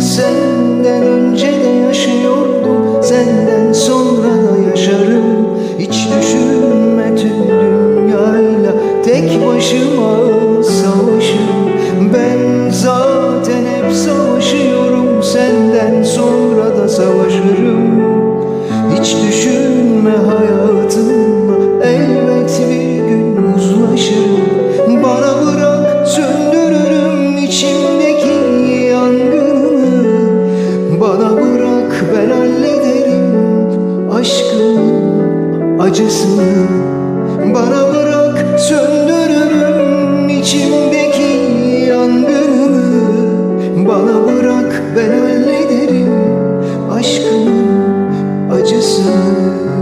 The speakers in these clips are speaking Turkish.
Senden önce de yaşıyordum Senden sonra da yaşarım acısını Bana bırak söndürürüm içimdeki yangını. Bana bırak ben hallederim aşkın acısını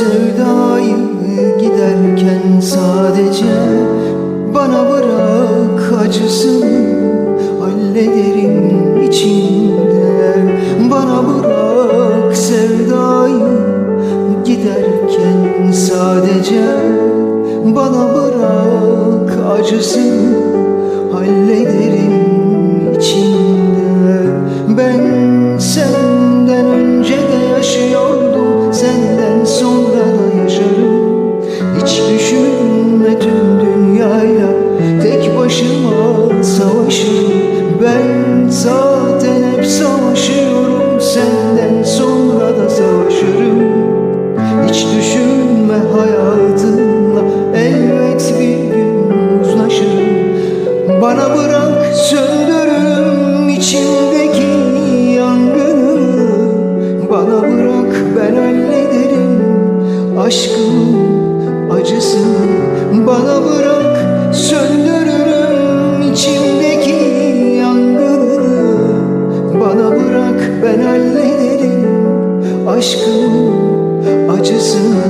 sevdayı giderken sadece Bana bırak acısını hallederim içimde Bana bırak sevdayı giderken sadece Bana bırak acısını hallederim içimde Ben senden savaşırım Ben zaten hep savaşıyorum. Senden sonra da savaşırım. Hiç düşünme hayatımla Elbet bir gün uzlaşırım. Bana bırak söndürürüm içimdeki yangını. Bana bırak ben hallederim aşkın acısını aşkın acısını